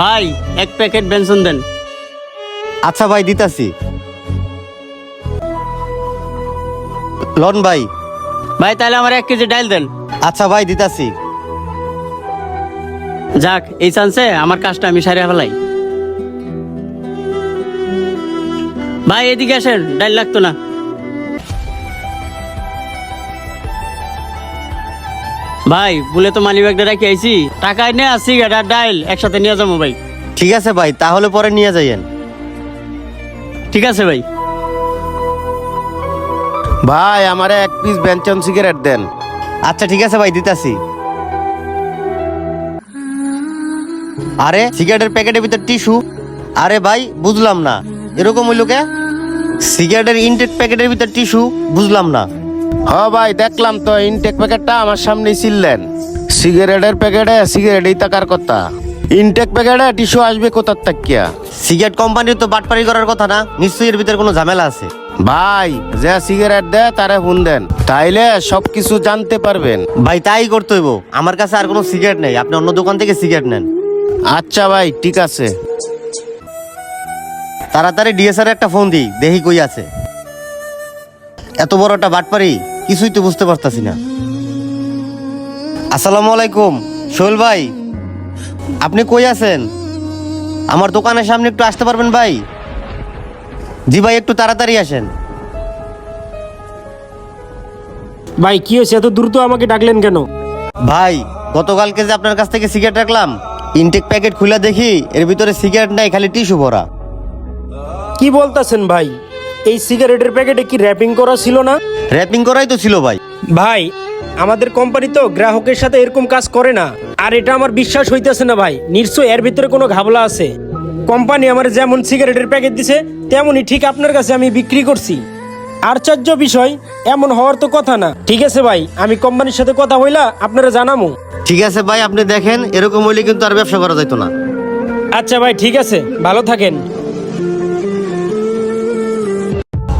ভাই এক packet Benson দেন। আচ্ছা ভাই দিতাছি। লন ভাই। ভাই তাহলে আমার এক কেজি ডাইল দেন। আচ্ছা ভাই দিতাছি। যাক এই চান্সে আমার কাজটা আমি সারিয়া ফেলাই। ভাই এদিকে আসেন ডাইল লাগতো না। ভাই বলে তো মানি ব্যাগটা রেখে আইছি। টাকায় নিয়ে আসছি আর ডাইল একসাথে নিয়ে যাব ভাই। ঠিক আছে ভাই তাহলে পরে নিয়ে যাইয়েন। ঠিক আছে ভাই। ভাই আমারে এক পিস বেঞ্চন সিগারেট দেন। আচ্ছা ঠিক আছে ভাই দিতাছি। আরে সিগারেটের প্যাকেটের ভিতর টিস্যু আরে ভাই বুঝলাম না। এরকম হইল কে? সিগারেটের ইনটেক প্যাকেটের ভিতর টিস্যু বুঝলাম না। হ ভাই দেখলাম তো ইনটেক প্যাকেটটা আমার সামনেই ছিললেন। সিগারেটের প্যাকেটে সিগারেটই টাকার কথা। ইনটেক প্যাকেটে টিস্যু আসবে কোথার তাকিয়া? সিগারেট কোম্পানির তো বাটপারি করার কথা না নিশ্চয়ই এর ভিতরে কোনো ঝামেলা আছে। ভাই যে সিগারেট দেয় তারে ফোন দেন তাইলে সবকিছু জানতে পারবেন। ভাই তাই করতে হইব। আমার কাছে আর কোনো সিগারেট নেই আপনি অন্য দোকান থেকে সিগারেট নেন। আচ্ছা ভাই ঠিক আছে। তাড়াতাড়ি ডিএসআর একটা ফোন দিই দেখি কই আছে। এত বড় একটা বাটপারি কিছুই তো বুঝতে পারতাছি না। আসসালামু আলাইকুম সোহেল ভাই আপনি কই আছেন? আমার দোকানের সামনে একটু আসতে পারবেন ভাই? জি ভাই একটু তাড়াতাড়ি আসেন। ভাই কি হয়েছে? এত দ্রুত আমাকে ডাকলেন কেন? ভাই গতকালকে যে আপনার কাছ থেকে সিগারেট রাখলাম ইনটেক প্যাকেট খুলে দেখি এর ভিতরে সিগারেট নাই খালি টিস্যু ভরা। কি বলতাছেন ভাই? এই সিগারেটের প্যাকেটে কি র্যাপিং করা ছিল না? র্যাপিং করাই তো ছিল ভাই। ভাই আমাদের কোম্পানি তো গ্রাহকের সাথে এরকম কাজ করে না। আর এটা আমার বিশ্বাস হইতেছে না ভাই। নিশ্চয় এর ভিতরে কোনো ঘাবলা আছে। কোম্পানি আমার যেমন সিগারেটের প্যাকেট দিছে তেমনই ঠিক আপনার কাছে আমি বিক্রি করছি। আশ্চর্য বিষয় এমন হওয়ার তো কথা না। ঠিক আছে ভাই আমি কোম্পানির সাথে কথা হইলা আপনারা জানামু। ঠিক আছে ভাই আপনি দেখেন এরকম হইলে কিন্তু আর ব্যবসা করা যাইতো না। আচ্ছা ভাই ঠিক আছে। ভালো থাকেন।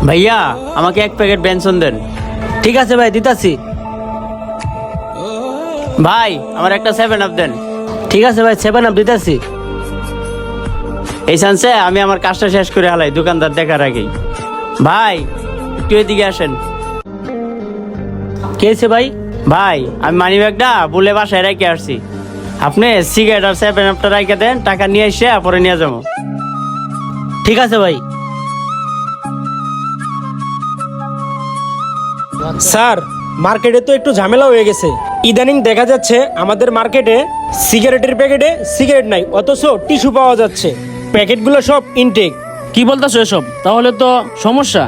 ভাইয়া, আমাকে এক প্যাকেট বেনসন দেন। ঠিক আছে ভাই, দিতাছি। ভাই, আমার একটা সেভেন আপ দেন। ঠিক আছে ভাই সেভেন আপ দিতাছি। এই চান্সে আমি আমার কাজটা শেষ করে হালাই, দোকানদার দেখার আগেই। ভাই, একটু এদিকে আসেন। কে হয়েছে ভাই? ভাই, আমি মানি ব্যাগটা বলে বাসায় রেখে আসছি। আপনি সিগারেট আর সেভেন আপটা রেখে দেন, টাকা নিয়ে এসে পরে নিয়ে যাব। ঠিক আছে ভাই। স্যার মার্কেটে তো একটু ঝামেলা হয়ে গেছে। ইদানিং দেখা যাচ্ছে আমাদের মার্কেটে সিগারেটের প্যাকেটে সিগারেট নাই অথচ টিস্যু পাওয়া যাচ্ছে। প্যাকেটগুলো সব ইনটেক কি বলতেছো এসব? তাহলে তো সমস্যা।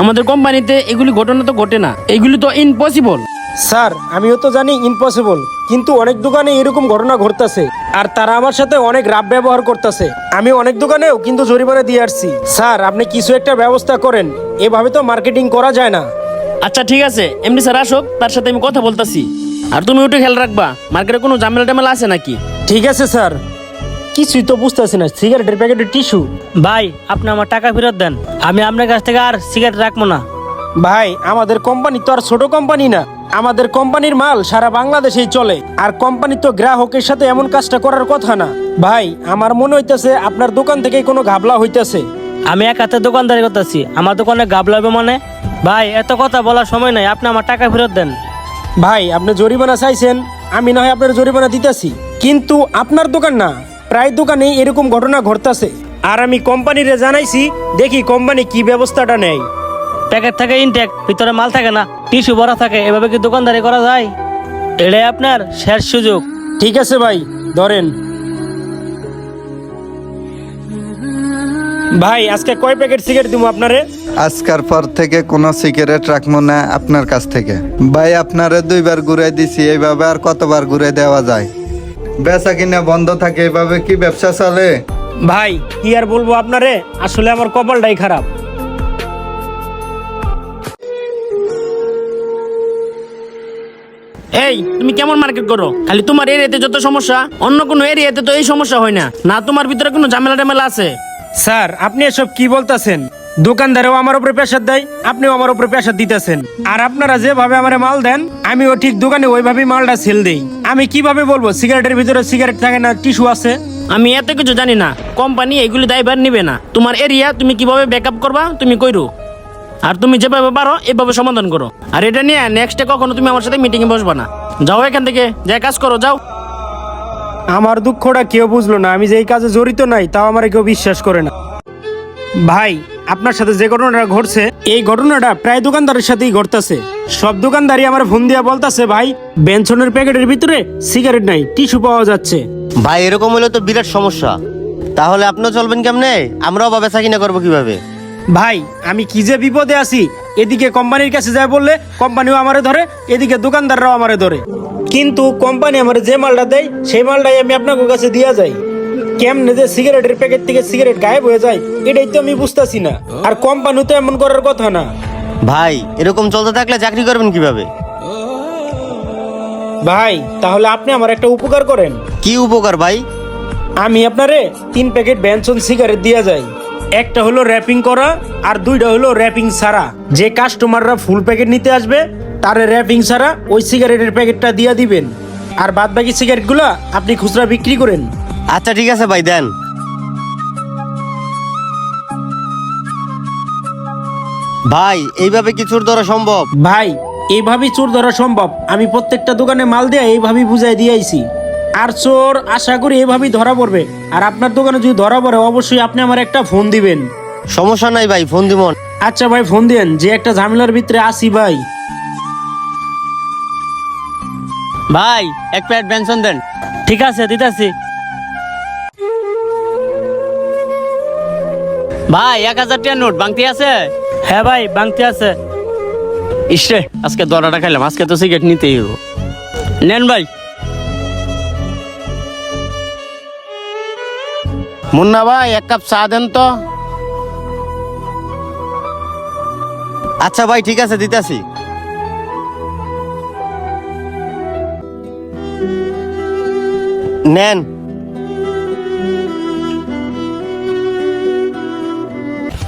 আমাদের কোম্পানিতে এগুলি ঘটনা তো ঘটে না এগুলি তো ইম্পসিবল স্যার আমিও তো জানি ইম্পসিবল কিন্তু অনেক দোকানে এরকম ঘটনা ঘটতেছে। আর তারা আমার সাথে অনেক রাব ব্যবহার করতেছে। আমি অনেক দোকানেও কিন্তু জরিমানা দিয়ে আসছি। স্যার আপনি কিছু একটা ব্যবস্থা করেন। এভাবে তো মার্কেটিং করা যায় না। আচ্ছা ঠিক আছে। এমনি স্যার আসুক তার সাথে আমি কথা বলতাছি। আর তুমি ওটা খেয়াল রাখবা মার্কেটে কোনো ঝামেলা টামেলা আছে নাকি? ঠিক আছে স্যার। কিছুই তো বুঝতেছি না সিগারেটের প্যাকেটের টিস্যু। ভাই আপনি আমার টাকা ফেরত দেন। আমি আপনার কাছ থেকে আর সিগারেট রাখব না। ভাই আমাদের কোম্পানি তো আর ছোট কোম্পানি না। আমাদের কোম্পানির মাল সারা বাংলাদেশেই চলে। আর কোম্পানি তো গ্রাহকের সাথে এমন কাজটা করার কথা না। ভাই আমার মনে হইতেছে আপনার দোকান থেকে কোনো ঘাবলা হইতেছে। আমি এক হাতে দোকানদারি করতেছি আমার দোকানে গাবলাবে মানে? ভাই এত কথা বলার সময় নাই আপনি আমার টাকা ফেরত দেন। ভাই আপনি জরিমানা চাইছেন আমি না হয় আপনার জরিমানা দিতেছি। কিন্তু আপনার দোকান না প্রায় দোকানে এরকম ঘটনা ঘটতেছে। আর আমি কোম্পানিরে জানাইছি দেখি কোম্পানি কি ব্যবস্থাটা নেয়। প্যাকেট থাকে ইনটেক ভিতরে মাল থাকে না টিস্যু ভরা থাকে এভাবে কি দোকানদারি করা যায়? এটাই আপনার শেষ সুযোগ। ঠিক আছে ভাই ধরেন। ভাই আজকে কয় প্যাকেট সিগারেট দিব আপনারে? আজকার পর থেকে কোনো সিগারেট রাখব না আপনার কাছ থেকে। ভাই আপনারে দুইবার ঘুরে দিছি এইভাবে আর কতবার ঘুরে দেওয়া যায়? বেচা কিনা বন্ধ থাকে এইভাবে কি ব্যবসা চলে? ভাই কি আর বলব আপনারে? আসলে আমার কপালটাই খারাপ। এই তুমি কেমন মার্কেট করো? খালি তোমার এরিয়াতে যত সমস্যা অন্য কোনো এরিয়াতে তো এই সমস্যা হয় না। না তোমার ভিতরে কোনো ঝামেলা টামেলা আছে? স্যার, আপনি এসব কি বলতেছেন? দোকানদারও আমার উপরে প্রেশার দেয়, আপনিও আমার উপরে প্রেশার দিতেছেন। আর আপনারা যেভাবে আমার মাল দেন, আমিও ঠিক দোকানে ওইভাবেই মালটা সেল দেই। আমি কীভাবে বলব, সিগারেটের ভিতরে সিগারেট থাকে না, টিস্যু আছে? আমি এত কিছু জানি না। কোম্পানি এগুলি দায়ভার নিবে না। তোমার এরিয়া, তুমি কীভাবে ব্যাকআপ করবা, তুমি কইরো। আর তুমি যেভাবে পারো, এভাবে সমাধান করো। আর এটা নিয়ে নেক্সটে কখনো তুমি আমার সাথে মিটিংয়ে বসবা না। যাও এখান থেকে, যা কাজ করো, যাও। আমার দুঃখটা কেউ বুঝলো না, আমি যে এই কাজে জড়িত নাই, তাও আমার কেউ বিশ্বাস করে না। ভাই, আপনার সাথে যে ঘটনাটা ঘটছে, এই ঘটনাটা প্রায় দোকানদারের সাথেই ঘটতেছে। সব দোকানদারই আমার ফোন দিয়া বলতাছে, ভাই বেঞ্চনের প্যাকেটের ভিতরে সিগারেট নাই, টিস্যু পাওয়া যাচ্ছে। ভাই, এরকম হলে তো বিরাট সমস্যা। তাহলে আপনিও চলবেন কেমনে? আমরাও বা বেচা কিনা করব কীভাবে? ভাই আমি কি যে বিপদে আছি? এদিকে কোম্পানির কাছে যায় বললে কোম্পানিও আমারে ধরে এদিকে দোকানদাররাও আমারে ধরে। কিন্তু কোম্পানি আমার যে মালটা দেয় সেই মালটাই আমি আপনার কাছে দিয়া যাই। কেমনে যে সিগারেটের প্যাকেট থেকে সিগারেট গায়েব হয়ে যায় এটাই তো আমি বুঝতাছি না। আর কোম্পানি তো এমন করার কথা না। ভাই এরকম চলতে থাকলে চাকরি করবেন কীভাবে? ভাই তাহলে আপনি আমার একটা উপকার করেন। কি উপকার ভাই? আমি আপনারে তিন প্যাকেট ব্যানসন সিগারেট দিয়া যাই। একটা হলো র্যাপিং করা আর দুইটা হলো র্যাপিং ছাড়া। যে কাস্টমাররা ফুল প্যাকেট নিতে আসবে তার র্যাপিং ছাড়া ওই সিগারেটের প্যাকেটটা দিয়ে দিবেন। আর বাদ বাকি সিগারেটগুলো আপনি খুচরা বিক্রি করেন। আচ্ছা ঠিক আছে ভাই দেন। ভাই এইভাবে কি চোর ধরা সম্ভব? ভাই এইভাবেই চোর ধরা সম্ভব। আমি প্রত্যেকটা দোকানে মাল দিয়ে এইভাবেই বুঝাই দিয়ে আইছি। আর চোর আশা করি এভাবেই ধরা পড়বে। আর আপনার দোকানে যদি ধরা পড়ে অবশ্যই আপনি আমার একটা ফোন দিবেন। সমস্যা নাই ভাই ফোন দিমন আচ্ছা ভাই ফোন দেন। যে একটা ঝামেলার ভিতরে আসি ভাই। ভাই এক প্লেট বেনসন দেন। ঠিক আছে দিতেছি। ভাই এক হাজার টাকা নোট বাংতি আছে? হ্যাঁ ভাই বাংতি আছে। ইসরে আজকে দরাটা খাইলাম আজকে তো সিগারেট নিতেই হব নেন ভাই। মুন্না ভাই এক কাপ চা দেন তো। আচ্ছা ভাই ঠিক আছে দিতেছি। নেন।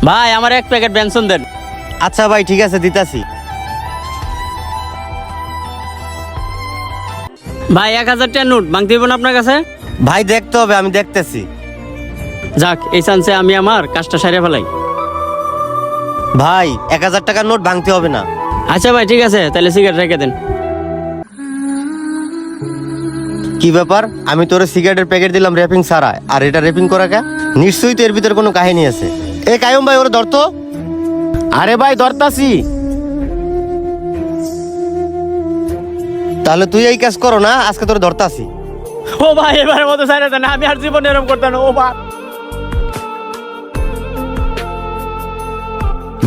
ভাই আমার এক প্যাকেট বেনসন দেন। আচ্ছা ভাই ঠিক আছে দিতাছি। ভাই এক হাজার টাকা নোট বাংতি দেবেন আপনার কাছে? ভাই দেখতে হবে আমি দেখতেছি। যাক এই চান্সে আমি আমার কাজটা সারিয়ে ফেলাই। ভাই এক হাজার টাকার নোট ভাঙতে হবে না। আচ্ছা ভাই ঠিক আছে তাহলে সিগারেট রেখে দেন। কি ব্যাপার? আমি তোর সিগারেটের প্যাকেট দিলাম র্যাপিং সারা আর এটা র্যাপিং করা কে? নিশ্চয়ই তো এর ভিতরে কোনো কাহিনী আছে। এ কায়ুম ভাই ওরা ধরতো? আরে ভাই ধরতাছি। তাহলে তুই এই কাজ করো না আজকে তোর ধরতাছি। ও ভাই এবারের মতো সাইরে না আমি আর জীবন এরকম করতাম না ও ভাই।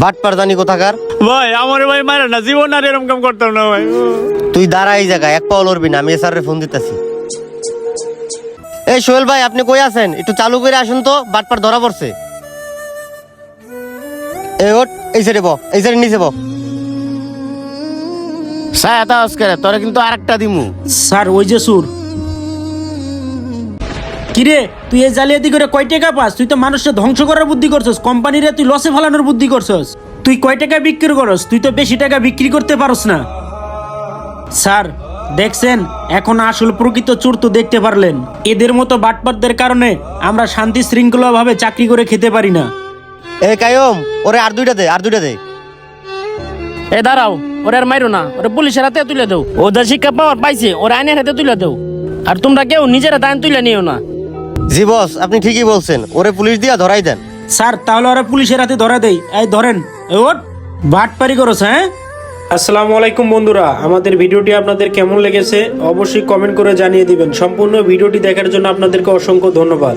বাট পারদানি কোথাকার? ভাই আমার ভাই মারে না জীবন আর এরকম কাম করতাম না ভাই। তুই দাঁড়া এই জায়গায় এক পাও লড়বি না আমি এসআর ফোন দিতেছি। এই সোহেল ভাই আপনি কই আছেন? একটু চালু করে আসুন তো বাটপার ধরা পড়ছে। এই ওট এই সাইডে ব এই সাইডে নিচে ব সায়াতা অস্কারে তোরে কিন্তু আরেকটা দিমু। স্যার ওই যে সুর। কিরে তুই এই জালিয়াতি করে কয় টাকা পাস? তুই তো মানুষকে ধ্বংস করার বুদ্ধি করছস কোম্পানিরে তুই লসে ফেলানোর বুদ্ধি করছস। তুই কয় টাকা বিক্রি করস? তুই তো বেশি টাকা বিক্রি করতে পারস না। স্যার দেখছেন এখন আসল প্রকৃত চোর তো দেখতে পারলেন। এদের মতো বাটপাটদের কারণে আমরা শান্তি শৃঙ্খলা ভাবে চাকরি করে খেতে পারি না। এই কায়ম ওরে আর দুইটা দে আর দুইটা দে। এ দাঁড়াও ওরে আর মাইরো না ওরে পুলিশের হাতে তুলে দেও। ওদের শিক্ষা পাওয়ার পাইছে ওরা আইনের হাতে তুলে দেও। আর তোমরা কেউ নিজের হাতে আইন তুলে নিও না। জি বস আপনি ঠিকই বলছেন। ওরে পুলিশ দিয়া ধরাই দেন। স্যার তাহলে ওরা পুলিশের হাতে ধরা দেই। এই ধরেন। এই বাট পারি করছ হ্যাঁ? আসসালামু আলাইকুম বন্ধুরা। আমাদের ভিডিওটি আপনাদের কেমন লেগেছে অবশ্যই কমেন্ট করে জানিয়ে দিবেন। সম্পূর্ণ ভিডিওটি দেখার জন্য আপনাদেরকে অসংখ্য ধন্যবাদ।